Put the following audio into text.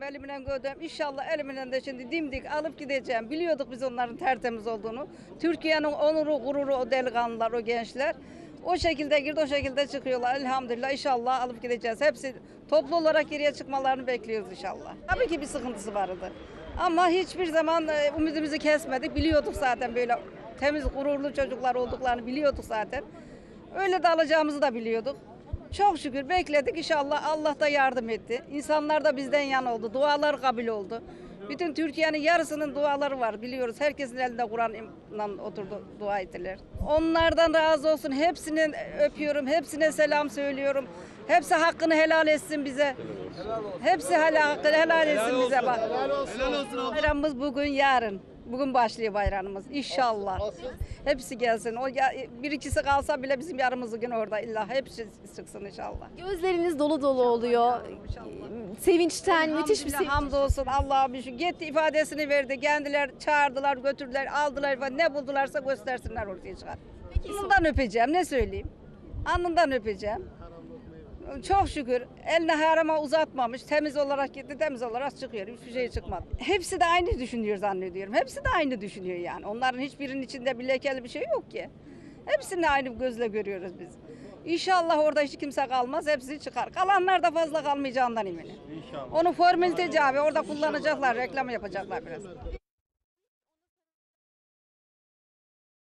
geldim elimden gördüm. İnşallah elimden de şimdi dimdik alıp gideceğim. Biliyorduk biz onların tertemiz olduğunu. Türkiye'nin onuru, gururu o delikanlılar, o gençler. O şekilde girdi, o şekilde çıkıyorlar. Elhamdülillah inşallah alıp gideceğiz. Hepsi toplu olarak geriye çıkmalarını bekliyoruz inşallah. Tabii ki bir sıkıntısı vardı. Ama hiçbir zaman e, umudumuzu kesmedik. Biliyorduk zaten böyle temiz, gururlu çocuklar olduklarını biliyorduk zaten. Öyle de alacağımızı da biliyorduk. Çok şükür bekledik inşallah Allah da yardım etti. İnsanlar da bizden yana oldu. Dualar kabul oldu. Bütün Türkiye'nin yarısının duaları var biliyoruz. Herkesin elinde Kur'an'la oturdu dua ettiler. Onlardan razı olsun. Hepsini öpüyorum. Hepsine selam söylüyorum. Hepsi hakkını helal etsin bize. Hepsi helal, hakkını helal etsin bize bak. Bayramımız bugün yarın. Bugün başlıyor bayramımız inşallah. Hepsi gelsin. O ya- bir ikisi kalsa bile bizim yarımız gün orada illa hepsi çıksın inşallah. Gözleriniz dolu dolu oluyor. Sevinçten müthiş bir sevinç. Hamdolsun Allah'a bir şey. Gitti ifadesini verdi. Kendiler çağırdılar, götürdüler, aldılar. ifade- Ne buldularsa göstersinler ortaya çıkar. Alnından öpeceğim ne söyleyeyim. Alnından öpeceğim. Çok şükür eline harama uzatmamış. Temiz olarak gitti, temiz olarak çıkıyor. Hiçbir şey çıkmadı. Hepsi de aynı düşünüyor zannediyorum. Hepsi de aynı düşünüyor yani. Onların hiçbirinin içinde bir lekeli bir şey yok ki. Hepsini aynı gözle görüyoruz biz. İnşallah orada hiç kimse kalmaz. Hepsi çıkar. Kalanlar da fazla kalmayacağından eminim. İnşallah. Onu formüliteci abi. Orada kullanacaklar, reklam yapacaklar biraz.